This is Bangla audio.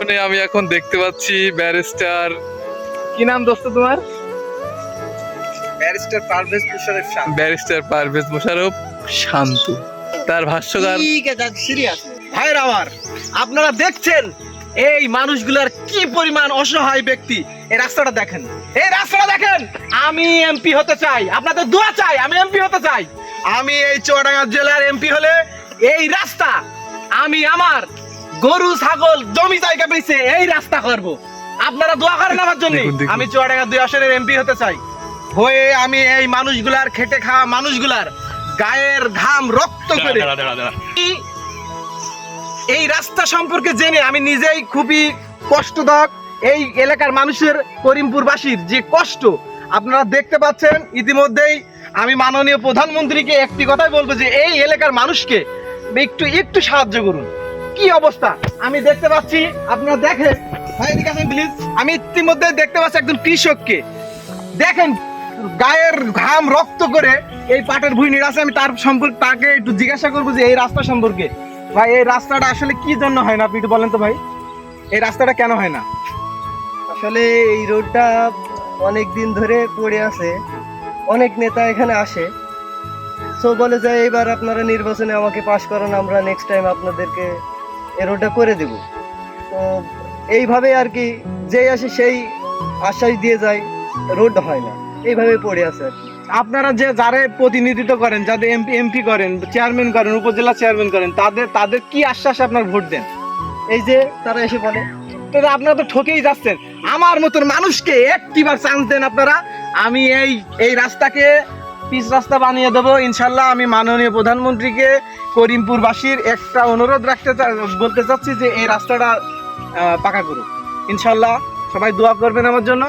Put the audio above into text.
মানে আমি এখন দেখতে পাচ্ছি ব্যারিস্টার। কি নাম দোস্ত তোমার? Barrister Parvez Musharraf barrister Parvez Musharraf Shanto. তার ভাষ্যকার সিরিয়াস ভাইয়ের আমার আপনারা দেখছেন এই মানুষগুলার কি পরিমাণ অসহায় ব্যক্তি? এই রাস্তাটা দেখেন। এই রাস্তাটা দেখেন আমি এমপি হতে চাই। আপনাদের দোয়া চাই আমি এমপি হতে চাই। আমি এই চুয়াডাঙ্গা জেলার এমপি হলে এই রাস্তা আমি আমার গরু ছাগল জমি জায়গা পেয়েছে এই রাস্তা করব। আপনারা দোয়া করেন আমার জন্য। আমি চুয়াডাঙ্গা দুই আসনের এমপি হতে চাই। হয়ে আমি এই মানুষগুলার খেটে খাওয়া মানুষগুলার গায়ের ঘাম রক্ত করে এই- এই রাস্তা সম্পর্কে জেনে আমি নিজেই খুবই কষ্টদায়ক। এই এলাকার মানুষের করিমপুরবাসীর যে কষ্ট আপনারা দেখতে পাচ্ছেন। ইতিমধ্যেই আমি মাননীয় প্রধানমন্ত্রীকে একটি কথাই বলব যে এই এলাকার মানুষকে একটু একটু সাহায্য করুন। কি অবস্থা? আমি দেখতে পাচ্ছি, আপনারা দেখেন। ভাই আমি ইতিমধ্যে দেখতে পাচ্ছি একজন কৃষককে। দেখেন, গায়ের ঘাম রক্ত করে এই পাটের ভুঁই আছে আমি তার সম্পর্কে, তাকে একটু জিজ্ঞাসা করব যে এই রাস্তা সম্পর্কে। ভাই, এই রাস্তাটা আসলে কি জন্য হয় না, আপনি একটু বলেন তো ভাই। এই রাস্তাটা কেন হয় না? আসলে এই রোডটা অনেক দিন ধরে পড়ে আছে। অনেক নেতা এখানে আসে। সো বলে যে এবার আপনারা নির্বাচনে আমাকে পাশ করান, আমরা নেক্সট টাইম আপনাদেরকে এই রোডটা করে দেব। তো এইভাবে আর কি যেই আসে সেই আশ্বাস দিয়ে যায় রোড হয় না। এইভাবে পড়ে আছে আর কি। আপনারা যে যারা প্রতিনিধিত্ব করেন যাদের এমপি এমপি করেন চেয়ারম্যান করেন উপজেলা চেয়ারম্যান করেন তাদের তাদের কি আশ্বাস আপনার ভোট দেন? এই যে তারা এসে বলে তো আপনারা তো ঠকেই যাচ্ছেন। আমার মতন মানুষকে একটিবার চান্স দেন আপনারা। আমি এই এই রাস্তাকে পিচ রাস্তা বানিয়ে দেবো। ইনশাল্লাহ আমি মাননীয় প্রধানমন্ত্রীকে করিমপুরবাসীর একটা অনুরোধ রাখতে বলতে চাচ্ছি যে এই রাস্তাটা পাকা করুক। ইনশাল্লাহ সবাই দোয়া করবেন আমার জন্য।